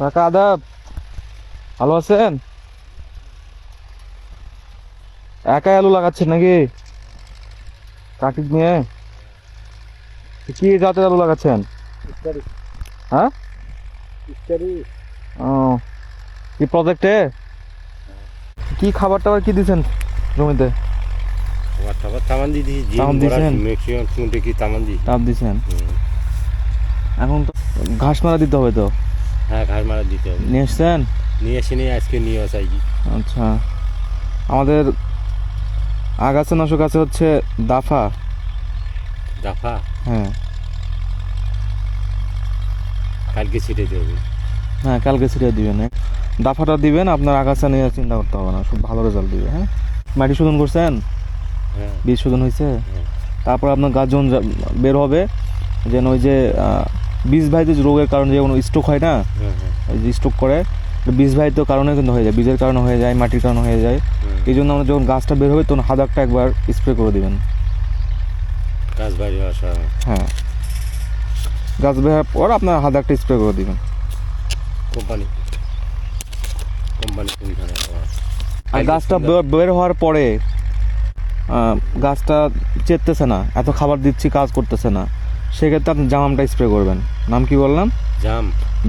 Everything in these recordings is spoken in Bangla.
কাকা আদাব। ভালো আছেন? একাই আলু লাগাচ্ছেন নাকি? কাকি নিয়ে কি জাতের আলু লাগাচ্ছেন? হ্যাঁ? ও কি প্রজেক্টে কি খাবার টাবার কি দিছেন জমিতে? খাবার টাবার তামান দিয়ে দিয়েছি তামান দিয়েছেন? ম্যাক্সিমাম চুনটে কি তামান দিছেন? এখন তো ঘাস মারা দিতে হবে তো। হ্যাঁ ঘাস মারা দিতে হবে। নিয়ে এসছেন? নিয়ে আসি নিয়ে আজকে নিয়ে আসাইছি আচ্ছা। আমাদের আগাছা নাশক আছে হচ্ছে দাফা। দাফা? হ্যাঁ। কালকে ছিটে দেবে। হ্যাঁ কালকে ছিটিয়ে দিবেন। দাফাটা দিবেন আপনার আগাছা নিয়ে চিন্তা করতে হবে না খুব ভালো রেজাল্ট দিবে হ্যাঁ? মাটি শোধন করছেন? হ্যাঁ। বীজ শোধন হয়েছে? হ্যাঁ। তারপর আপনার গাছ যখন বের হবে যেন ওই যে যে রোগের কারণে যেমন স্ট্রোক হয় না হ্যাঁ হ্যাঁ। ওই যে স্ট্রোক করে ভাইত কারণে কিন্তু হয়ে যায় বীজের কারণে হয়ে যায় মাটির কারণে হয়ে যায়। এই জন্য আমরা যখন গাছটা বের হবে তখন হাজারটা একবার স্প্রে করে দেবেন। গাছ বাইরে হ্যাঁ। গাছ বের হওয়ার পর আপনার হাজারটা স্প্রে করে দিবেন। কোম্পানি। কোম্পানি আর গাছটা বের- বের হওয়ার পরে গাছটা চেততেছে না এত খাবার দিচ্ছি কাজ করতেছে না। সেক্ষেত্রে আপনি জামামটা স্প্রে করবেন। নাম কি বললাম? জাম।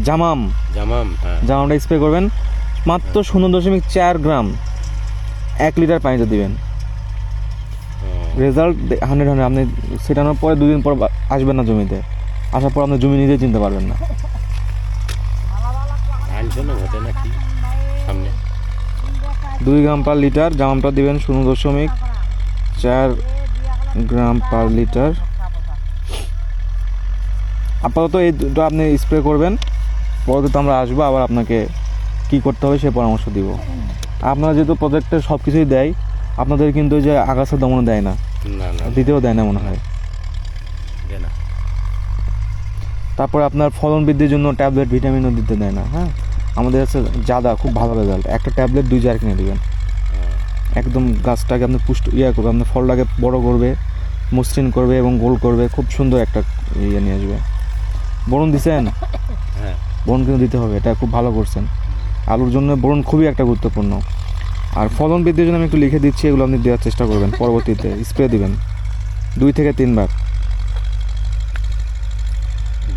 জামাম। জামাম হ্যাঁ। জামামটা স্প্রে করবেন। মাত্র শূন্য দশমিক চার গ্রাম। এক লিটার পানিতে দিবেন। রেজাল্ট হান্ড্রেড হান্ড্রেড আপনি সেটানোর পরে দুদিন পর আসবেন না জমিতে। আসার পর আপনি জমি নিজে চিনতে পারবেন না। দুই গ্রাম পার লিটার জামামটা দিবেন শূন্য দশমিক চার গ্রাম পার লিটার আপাতত এই দুটো আপনি স্প্রে করবেন। পরবর্তীতে আমরা আসব আবার আপনাকে কি করতে হবে সে পরামর্শ দিব। আপনারা যেহেতু প্রজেক্টে সব কিছুই দেয় আপনাদের কিন্তু ওই যে আগাছা দমন দেয় না। দিতেও দেয় না মনে হয়। তারপর আপনার ফলন বৃদ্ধির জন্য ট্যাবলেট ভিটামিনও দিতে দেয় না হ্যাঁ? আমাদের হচ্ছে জাদা খুব ভালো রেজাল্ট একটা ট্যাবলেট দুই জার কিনে দিবেন। হ্যাঁ। একদম গাছটাকে আপনি পুষ্ট ইয়ে করবে আপনার ফলটাকে বড় করবে মসৃণ করবে এবং গোল করবে খুব সুন্দর একটা ইয়ে নিয়ে আসবে। বরুণ দিছেন? হ্যাঁ। বরুণ কিন্তু দিতে হবে এটা খুব ভালো করছেন। আলুর জন্য বরুণ খুবই একটা গুরুত্বপূর্ণ। আর ফলন বৃদ্ধির জন্য আমি একটু লিখে দিচ্ছি এগুলো আপনি দেওয়ার চেষ্টা করবেন পরবর্তীতে স্প্রে দিবেন দুই থেকে তিনবার।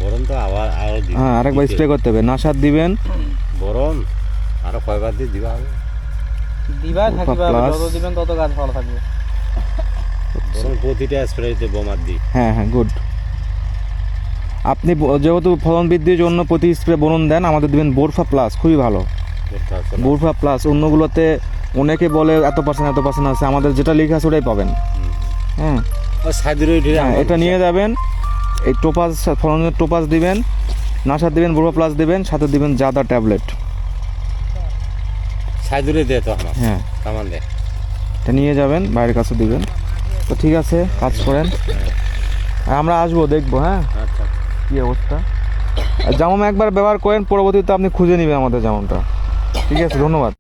বরণ তো আবার আরও হ্যাঁ আরেকবার স্প্রে করতে হবে। নাসার দিবেন। বরণ আরও কয়বার দিয়ে দিবা হবে? দিবা থাকিবা। যত দিবেন তত গাছ ভালো থাকবে। বরণ প্রতিটা স্প্রেতে বোমার দিই। হ্যাঁ হ্যাঁ গুড। আপনি যেহেতু ফলন বৃদ্ধির জন্য প্রতি স্প্রে বরুণ দেন আমাদের দেবেন বোরফা প্লাস খুবই ভালো। বোরফা প্লাস অন্যগুলোতে অনেকে বলে এত পার্সেন্ট এত পার্সেন্ট আছে আমাদের যেটা লেখা আছে ওটাই পাবেন। হ্যাঁ। হ্যাঁ এটা নিয়ে যাবেন এই টোপাস ফলনের টোপাস দিবেন নাসার দিবেন বোরফা প্লাস দিবেন সাথে দিবেন জাদা ট্যাবলেট। সাইদুরে দে তো হ্যাঁ। দে। এটা নিয়ে যাবেন বাইরের কাছে দিবেন। তো ঠিক আছে কাজ করেন। আর আমরা আসব দেখব হ্যাঁ। আচ্ছা। কি অবস্থা? জামাম একবার ব্যবহার করেন, পরবর্তীতে আপনি খুঁজে নেবেন আমাদের জামামটা। ঠিক আছে, ধন্যবাদ।